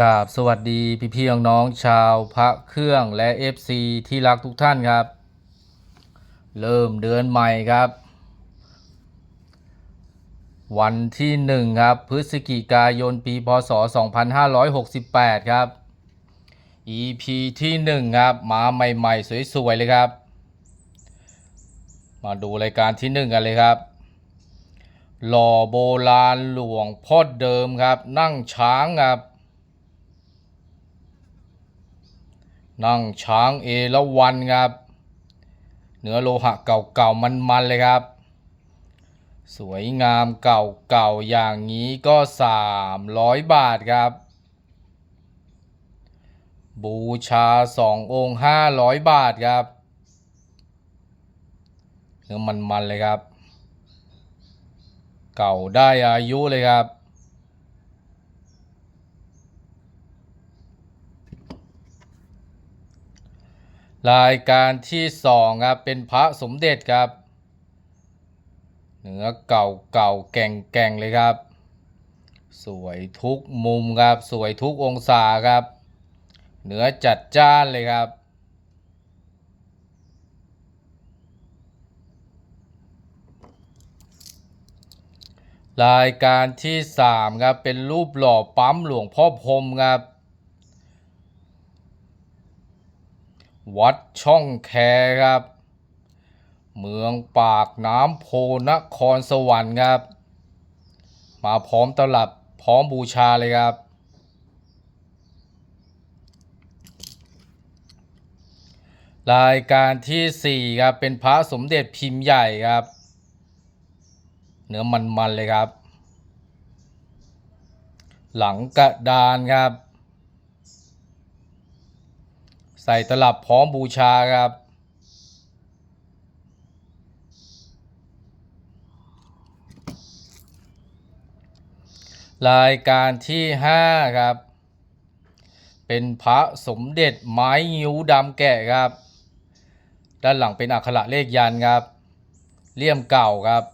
กราบสวัสดีพี่พี่ๆน้องๆชาวพระเครื่องและ FC ที่รักทุกท่านครับ เริ่มเดือนใหม่ครับ วันที่หนึ่งครับ พฤศจิกายนปีพศ 2568 ครับ EP ที่หนึ่งครับมาใหม่ๆ สวย ๆ เลยครับ มาดูรายการที่หนึ่งกันเลยครับหล่อโบราณหลวงพ่อเดิมครับ นั่งช้างครับ นั่งช้างเอราวันครับ เนื้อโลหะเก่าๆมันๆเลยครับ สวยงามเก่าๆอย่างนี้ก็ 300 บาทครับ บูชาสององค์ 500 บาทครับ เนื้อมันๆเลยครับ เก่าได้อายุเลยครับ รายการที่สองครับเป็นพระสมเด็จครับ เนื้อเก่าเก่าแก่งแก่งเลยครับ สวยทุกมุมครับ สวยทุกองศาครับ เนื้อจัดจ้านเลยครับ รายการที่สามครับเป็นรูปหล่อปั๊มหลวงพ่อพรมครับ วัดช่องแคครับ เมืองปากน้ำโพนครสวรรค์ครับ มาพร้อมตลับพร้อมบูชาเลยครับ รายการที่สี่ครับ เป็นพระสมเด็จพิมพ์ใหญ่ครับ เนื้อมันๆเลยครับ หลังกระดานครับ ใส่ตลับพร้อมบูชาครับ รายการที่ห้าครับ เป็นพระสมเด็จไม้งิ้วดำแกะครับ ด้านหลังเป็นอักขระเลขยันครับ เลี่ยมเก่าครับ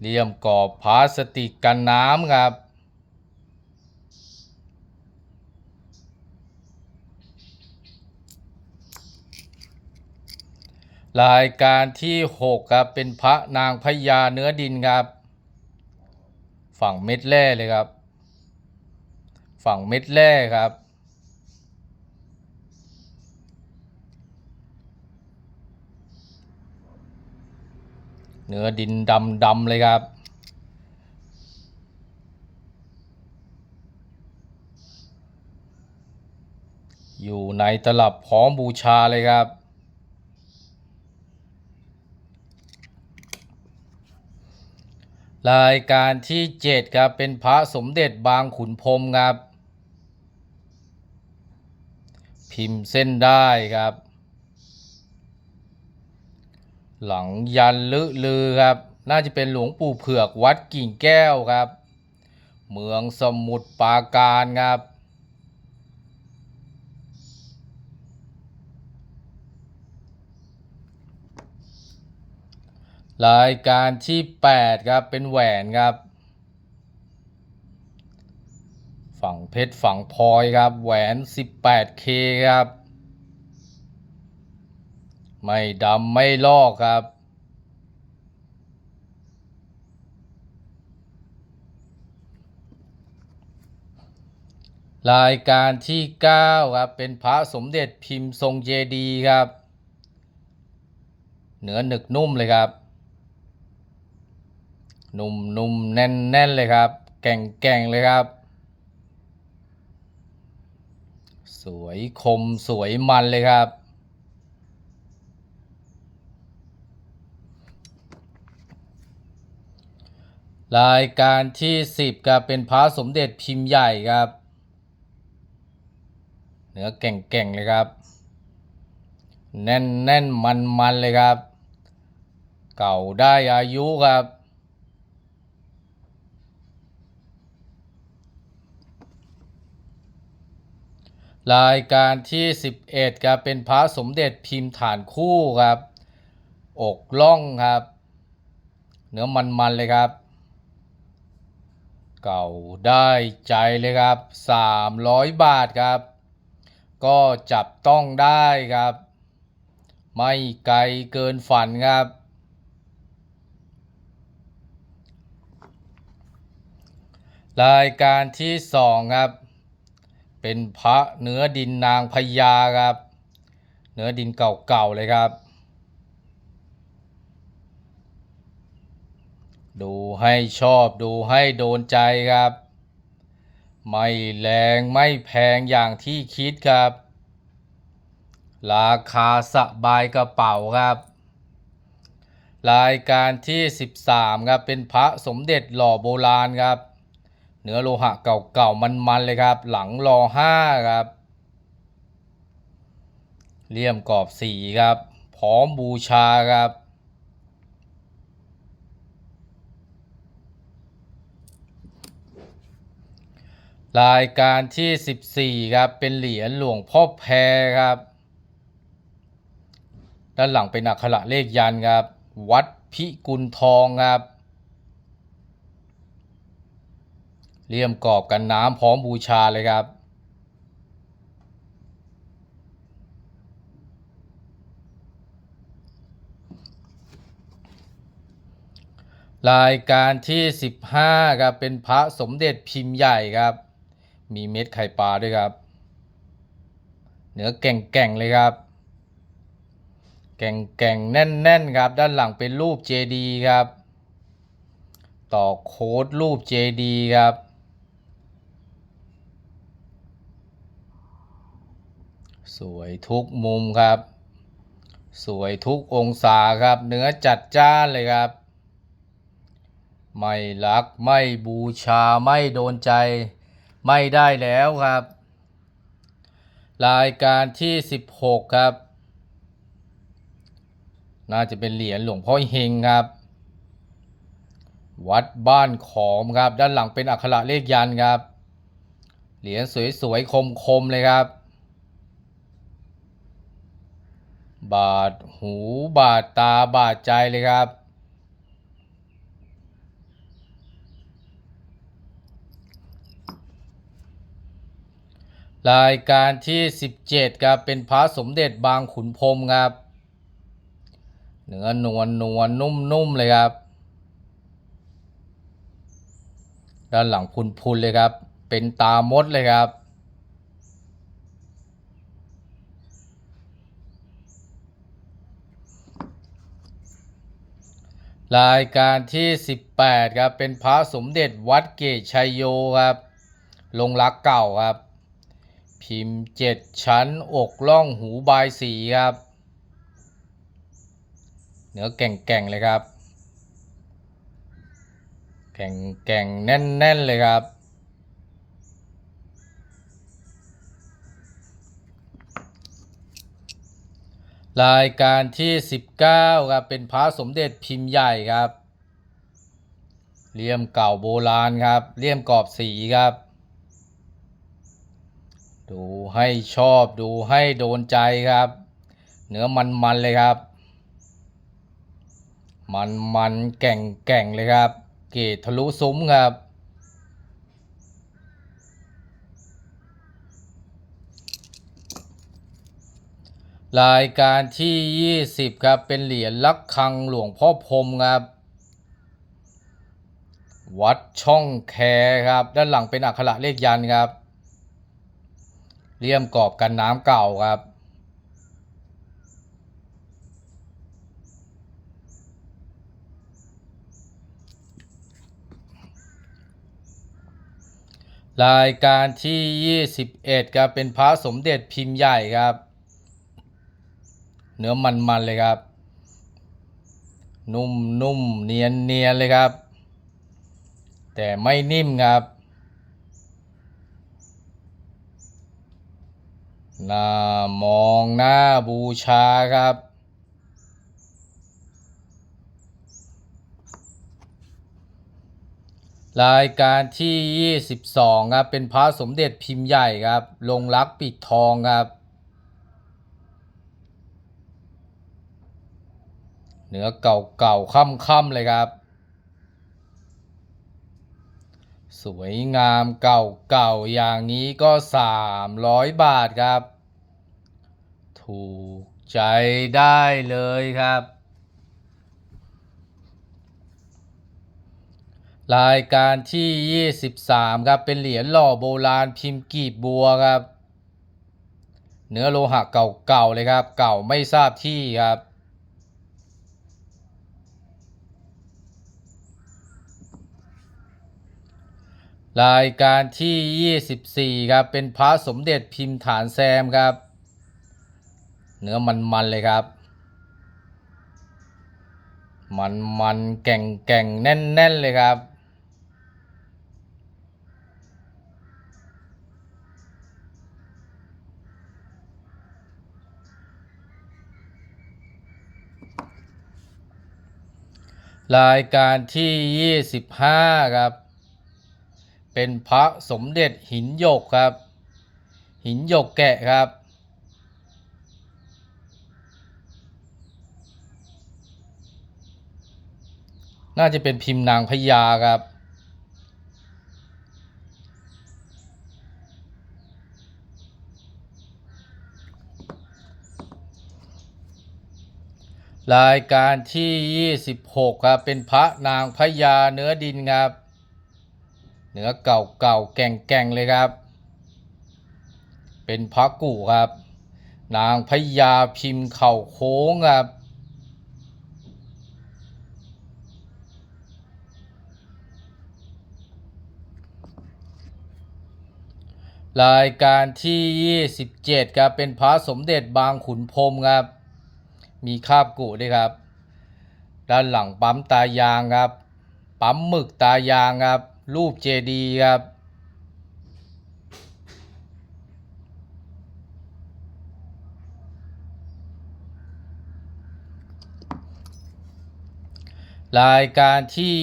เลี่ยมกรอบพลาสติกกันน้ำครับ รายการที่หกครับ เป็นพระนางพญาเนื้อดินครับ ฝั่งเม็ดแร่เลยครับ ฝั่งเม็ดแร่ครับ เนื้อดินดำดำๆเลยครับอยู่ในตลับพร้อมบูชาเลยครับ รายการที่เจ็ดครับ เป็นพระสมเด็จบางขุนพรมครับ พิมพ์เส้นได้ครับ หลังยันลึลือครับ น่าจะเป็นหลวงปู่เผือกวัดกิ่งแก้วครับ เมืองสมุทรปราการครับ รายการที่ 8 ครับ เป็นแหวนครับ ฝั่งเพชรฝั่งพลอยครับ แหวน 18K ครับ ไม่ดำไม่ลอกครับ รายการที่ 9 ครับ เป็นพระสมเด็จพิมพ์ทรงเจดีย์ครับ เหนือหนึกนุ่มเลยครับ นุ่มนุ่มแน่นแน่นเลยครับ แก่งแก่งเลยครับ สวยคมสวยมันเลยครับ รายการที่ 10ครับเป็นพระสมเด็จพิมพ์ใหญ่ครับเนื้อแก่งแก่งเลยครับ แน่นแน่นมันมันเลยครับ เก่าได้อายุครับ รายการที่ 11ครับเป็นพระสมเด็จพิมพ์ฐานคู่ครับ อกล่องครับ เนื้อมันๆเลยครับ เก่าได้ใจเลยครับ 300 บาทครับ ก็จับต้องได้ครับ ไม่ไกลเกินฝันครับ รายการที่สองครับ เป็นพระเนื้อดินนางพญาครับ เนื้อดินเก่าๆเลยครับ ดูให้ชอบดูให้โดนใจครับ ไม่แรงไม่แพงอย่างที่คิดครับ ราคาสบายกระเป๋าครับ รายการที่ 13ครับเป็นพระสมเด็จหล่อโบราณครับ เนื้อโลหะเก่าๆ มันๆ เลยครับ หลังรอห้าครับ เลี่ยมกรอบสีครับ พร้อมบูชาครับ รายการที่14ครับ เป็นเหรียญหลวงพ่อแพรครับ ด้านหลังเป็นอักขระเลขยันครับ วัดพิกุลทองครับ เลี่ยมกรอบกันน้ำพร้อมบูชาเลยครับ รายการที่ 15ครับเป็นพระสมเด็จพิมพ์ใหญ่ครับ มีเม็ดไข่ปลาด้วยครับ เนื้อแก่งๆเลยครับ แก่งๆแน่นๆครับ ด้านหลังเป็นรูปเจดีครับต่อโค้ดรูปเจดีครับ สวยทุกมุมครับ สวยทุกองศาครับ เนื้อจัดจ้านเลยครับ ไม่รักไม่บูชาไม่โดนใจ ไม่ได้แล้วครับ รายการที่ 16 ครับ น่าจะเป็นเหรียญหลวงพ่อเฮงครับ วัดบ้านขอมครับ ด้านหลังเป็นอักขระเลขยันครับ เหรียญสวยๆคมๆเลยครับ บาดหูบาดตาบาดใจเลยครับ รายการที่ 17ครับเป็นพระสมเด็จบางขุนพรมครับเนื้อนวลนวลนุ่มนุ่มเลยครับ ด้านหลังพุนพุนเลยครับ เป็นตามดเลยครับ รายการที่ 18ครับเป็นพระสมเด็จวัดเกตชัยโยครับลงรักเก่าครับ พิมพ์เจ็ดชั้นอกล่องหูบายสีครับเนื้อแก่งๆเลยครับ แก่งๆแน่นๆเลยครับ รายการที่ 19ครับเป็นพระสมเด็จพิมพ์ใหญ่ครับเลี่ยมเก่าโบราณครับเลี่ยมกรอบสีครับ ดูให้ชอบดูให้โดนใจครับ เนื้อมันๆเลยครับ มันมันๆแก่งแก่งๆเลยครับ เกตทะลุซุ้มครับ รายการที่ 20 ครับ เป็นเหรียญลักคังหลวงพ่อพรมครับ วัดช่องแคครับ ด้านหลังเป็นอักขระเลขยันครับเลี่ยมกรอบกันน้ำเก่าครับ รายการที่ 21ครับเป็นพระสมเด็จพิมพ์ใหญ่ครับ เนื้อมันๆเลยครับ นุ่มนุ่มเนียนเนียนเลยครับ แต่ไม่นิ่มครับ หน้ามองหน้าบูชาครับรายการที่ 22 ครับ เป็นพระสมเด็จพิมพ์ใหญ่ครับ ลงรักปิดทองครับ เนื้อเก่าๆค่ำๆเลยครับ สวยงามเก่าๆอย่างนี้ก็ 300 บาทครับ ถูกใจได้เลยครับ รายการที่ 23 ครับเป็นเหรียญหล่อโบราณพิมพ์กีบบัวครับ เนื้อโลหะเก่าๆเลยครับ เก่าไม่ทราบที่ครับ รายการที่ 24 ครับ เป็นพระสมเด็จพิมพ์ฐานแซมครับ เนื้อมันๆเลยครับ มันมันๆแก่งแก่งๆแน่นแน่นๆเลยครับ รายการที่ 25 ครับ เป็นพระสมเด็จหินหยกครับ หินหยกแกะครับ น่าจะเป็นพิมพ์นางพญาครับรายการที่ 26 ครับ เป็นพระนางพญาเนื้อดินครับ เนื้อเก่าเก่าแก่งแก่งเลยครับ เป็นพระกุครับ นางพญาพิมพ์เข่าโค้งครับรายการที่ 27 ครับเป็นพระสมเด็จบางขุนพรมครับ มีคาบกุด้วยครับ ด้านหลังปั๊มตายางครับ ปั๊มหมึกตายางครับ รูปเจดีย์ครับรายการที่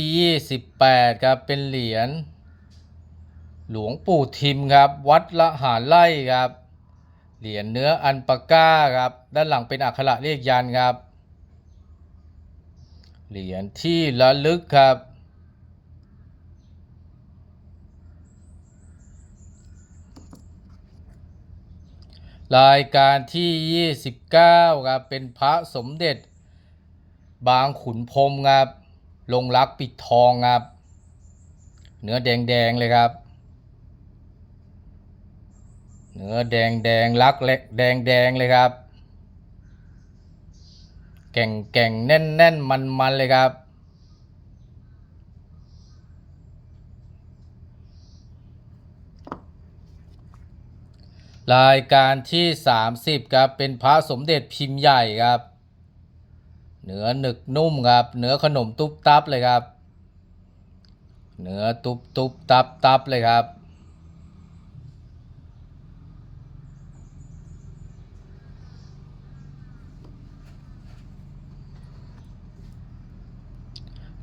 28 ครับ เป็นเหรียญหลวงปู่ทิมครับ วัดละหารไล่ครับ เหรียญเนื้ออันปาก้าครับ ด้านหลังเป็นอักขระเลขยันครับ เหรียญที่ระลึกครับ รายการที่ 29ครับเป็นพระสมเด็จ บางขุนพรมครับลงรักปิดทองครับ เนื้อแดงๆเลยครับ เนื้อแดงแดงรักเล็กแดงแดงเลยครับ แก่งแก่งแน่นแน่นมันมันเลยครับ รายการที่ 30ครับเป็นพระสมเด็จพิมพ์ใหญ่ครับ เนื้อหนึกนุ่มครับเนื้อขนมตุ๊บตับเลยครับ เนื้อตุ๊บตุ๊บตับตับเลยครับ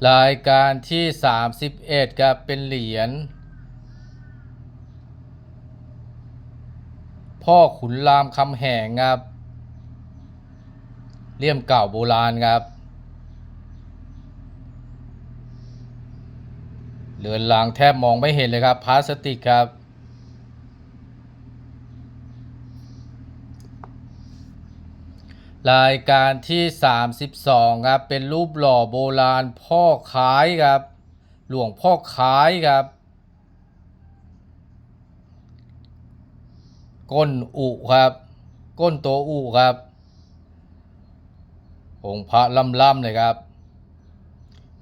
รายการที่ 31ครับเป็นเหรียญ พ่อขุนรามคำแหงครับเลี่ยมเก่าโบราณครับเรือนรางแทบมองไม่เห็นเลยครับพลาสติกครับ รายการที่ 32 ครับ เป็นรูปหล่อโบราณพ่อคล้ายครับ หลวงพ่อคล้ายครับ ก้นอุครับ ก้นตัวอุครับองค์พระล่ำๆเลยครับ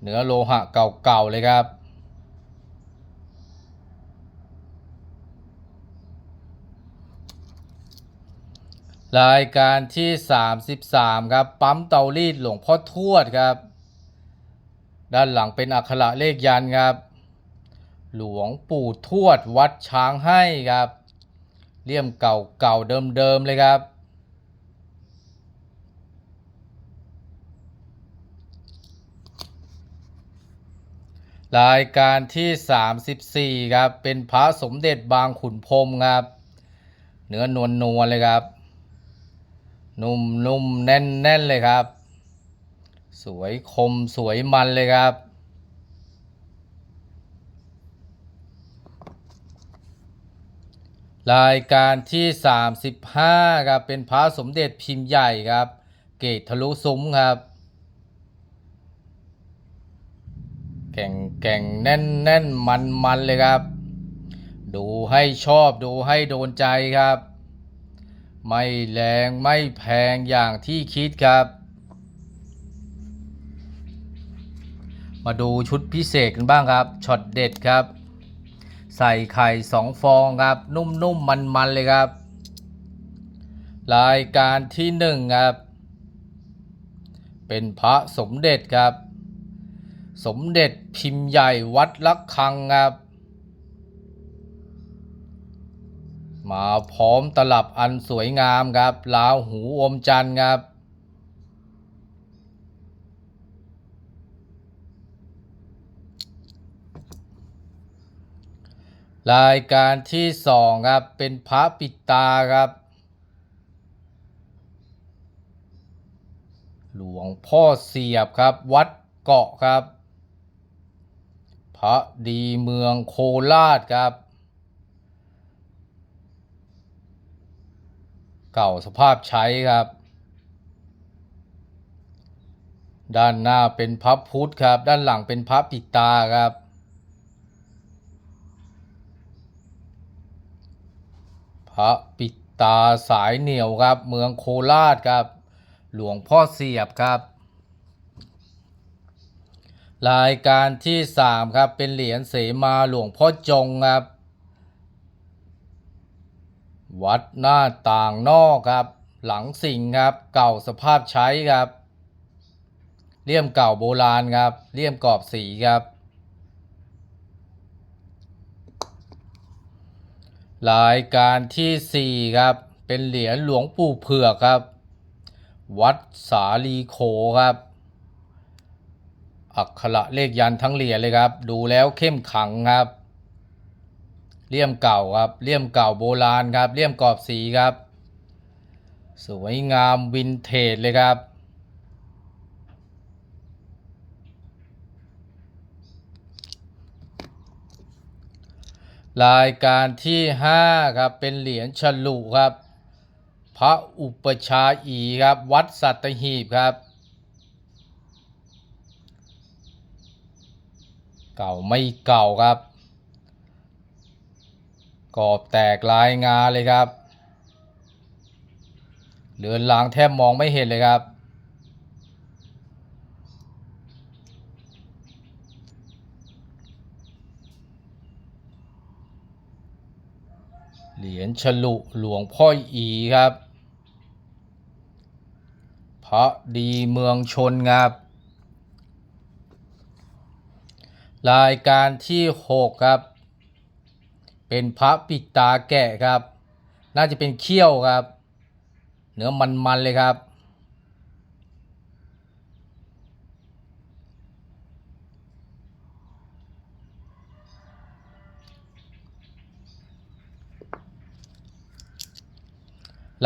เนื้อโลหะเก่าๆเลยครับ รายการที่ 33 ครับ ปั๊มเตารีดหลวงพ่อทวดครับ ด้านหลังเป็นอักขระเลขยันครับ หลวงปู่ทวดวัดช้างให้ครับ เลี่ยมเก่าเก่าเดิมเดิมๆเลยครับ รายการที่ 34 ครับ เป็นพระสมเด็จบางขุนพรมครับ เนื้อนวลนวลเลยครับ นุ่มนุ่มแน่นแน่นเลยครับ สวยคมสวยมันเลยครับ รายการที่ 35ครับเป็นพระสมเด็จพิมพ์ใหญ่ครับ เกตทะลุซุ้มครับ แก่งแก่งแน่นแน่นมันมันเลยครับ ดูให้ชอบดูให้โดนใจครับ ไม่แรงไม่แพงอย่างที่คิดครับ มาดูชุดพิเศษกันบ้างครับช็อตเด็ดครับ ใส่ไข่สองฟองครับ นุ่มๆมันๆเลยครับ รายการที่หนึ่งครับ เป็นพระสมเด็จครับ สมเด็จพิมพ์ใหญ่วัดลักคังครับ มาพร้อมตลับอันสวยงามครับลาวหูอมจันทร์ครับ รายการที่สองครับเป็นพระปิดตาครับ หลวงพ่อเสียบครับ วัดเกาะครับ พระดีเมืองโคราชครับ เก่าสภาพใช้ครับ ด้านหน้าเป็นพระพุทธครับ ด้านหลังเป็นพระปิดตาครับ พระปิตาสายเหนียวครับ เมืองโคราชครับ หลวงพ่อเสียบครับ รายการที่สามครับ เป็นเหรียญเสมาหลวงพ่อจงครับ วัดหน้าต่างนอกครับ หลังสิงครับ เก่าสภาพใช้ครับเลี่ยมเก่าโบราณครับเลี่ยมกรอบสีครับ รายการที่สี่ครับ เป็นเหรียญหลวงปู่เผือกครับ วัดสาลีโขครับ อักขระเลขยันทั้งเหรียญเลยครับ ดูแล้วเข้มขังครับ เลี่ยมเก่าครับ เลี่ยมเก่าโบราณครับ เลี่ยมกรอบสีครับ สวยงามวินเทจเลยครับ รายการที่ห้าครับเป็นเหรียญฉลุครับ พระอุปชาอีครับ วัดสัตหีบครับ เก่าไม่เก่าครับกรอบแตกลายงาเลยครับ เลือนลางแทบมองไม่เห็นเลยครับ เหรียญฉลุหลวงพ่ออีครับพระดีเมืองชนครับ รายการที่หกครับ เป็นพระปิดตาแกะครับ น่าจะเป็นเขี้ยวครับ เนื้อมันๆเลยครับ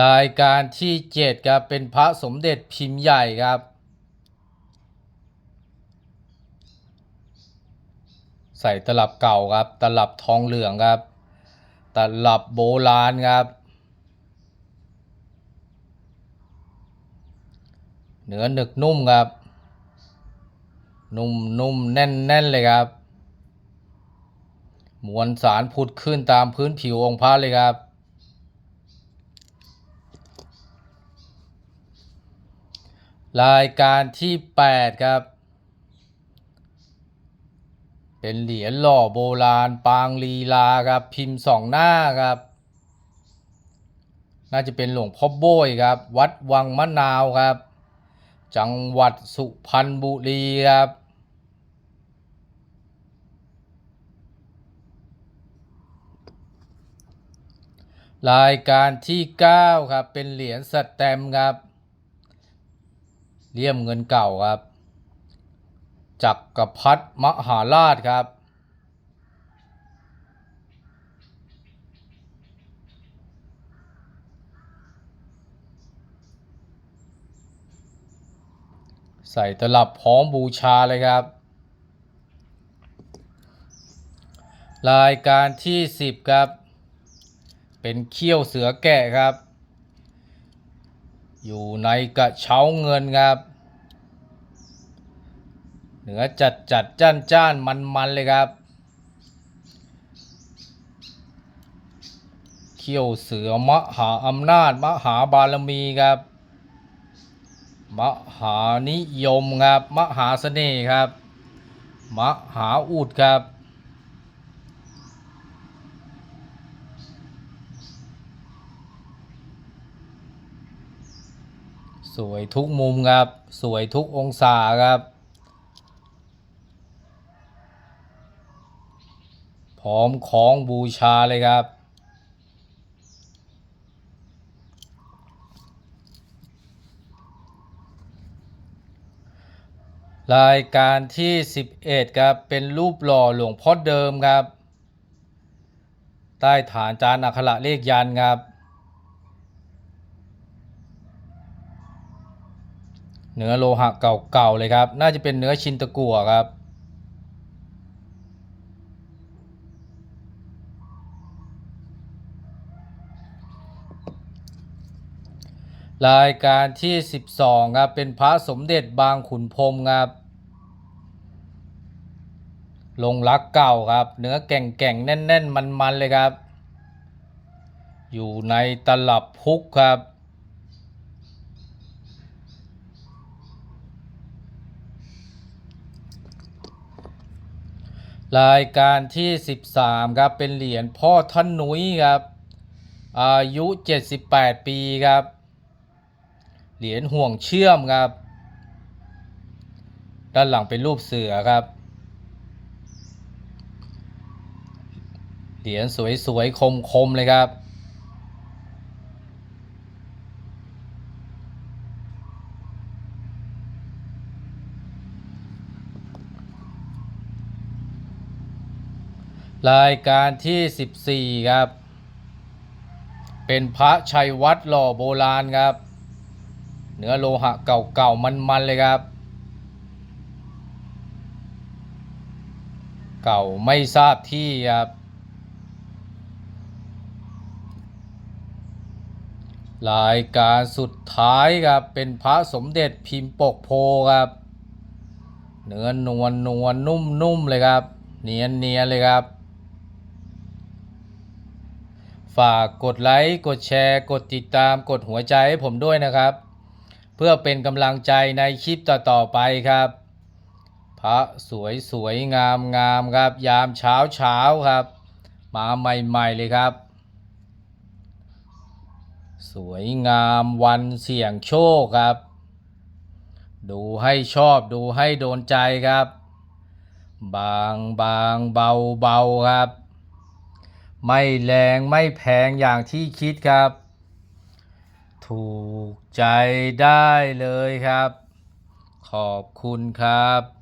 รายการที่เจ็ดครับ เป็นพระสมเด็จพิมพ์ใหญ่ครับ ใส่ตลับเก่าครับ ตลับทองเหลืองครับ ตลับโบราณครับ เนื้อหนึกนุ่มครับ นุ่มนุ่มแน่นแน่นเลยครับ มวลสารผุดขึ้นตามพื้นผิวองค์พระเลยครับ รายการที่ 8 ครับ เป็นเหรียญหล่อโบราณ ปางลีลาครับ พิมพ์สองหน้าครับ น่าจะเป็นหลวงพ่อโบยครับ วัดวังมะนาวครับ จังหวัดสุพรรณบุรีครับรายการที่ 9 ครับ เป็นเหรียญสแตมป์ครับ เลี่ยมเงินเก่าครับ จักรพรรดิมหาราชครับ ใส่ตลับพร้อมบูชาเลยครับ รายการที่ 10 ครับ เป็นเขี้ยวเสือแกะครับ อยู่ในกระเช้าเงินครับเนื้อจัดจัดจ้านจ้านมันมันเลยครับเขี้ยวเสือมหาอำนาจมหาบารมีครับมหานิยมครับมหาเสน่ห์ครับมหาอุดครับ สวยทุกมุมครับ สวยทุกองศาครับ พร้อมของบูชาเลยครับ รายการที่ 11 ครับ เป็นรูปหล่อหลวงพ่อเดิมครับ ใต้ฐานจานอักขระเลขยันครับ เนื้อโลหะเก่าๆเลยครับ น่าจะเป็นเนื้อชินตะกั่วครับ รายการที่ 12 ครับ เป็นพระสมเด็จบางขุนพรมครับ ลงรักเก่าครับ เนื้อแก่งๆ แน่นๆ มันๆ เลยครับ อยู่ในตลับพุกครับ รายการที่ 13 ครับ เป็นเหรียญพ่อท่านนุ้ยครับ อายุ 78 ปีครับ เหรียญห่วงเชื่อมครับ ด้านหลังเป็นรูปเสือครับ เหรียญสวยๆ คมๆ เลยครับ รายการที่ 14 ครับ เป็นพระชัยวัดหล่อโบราณครับ เนื้อโลหะเก่าๆ มันๆ เลยครับ เก่าไม่ทราบที่ครับ รายการสุดท้ายครับ เป็นพระสมเด็จพิมพ์ปกโพครับ เนื้อนวลนวลนุ่มๆ เลยครับ เนียนเนียนๆเลยครับ ฝากกดไลค์กดแชร์ กดติดตามกดหัวใจให้ผมด้วยนะครับ เพื่อเป็นกำลังใจในคลิปต่อๆไปครับ พระสวยสวยงามงามครับ ยามเช้าเช้าครับ มาใหม่ๆเลยครับ สวยงามวันเสี่ยงโชคครับ ดูให้ชอบดูให้โดนใจครับ บางบางเบาเบาครับ ไม่แรงไม่แพงอย่างที่คิดครับ ถูกใจได้เลยครับ ขอบคุณครับ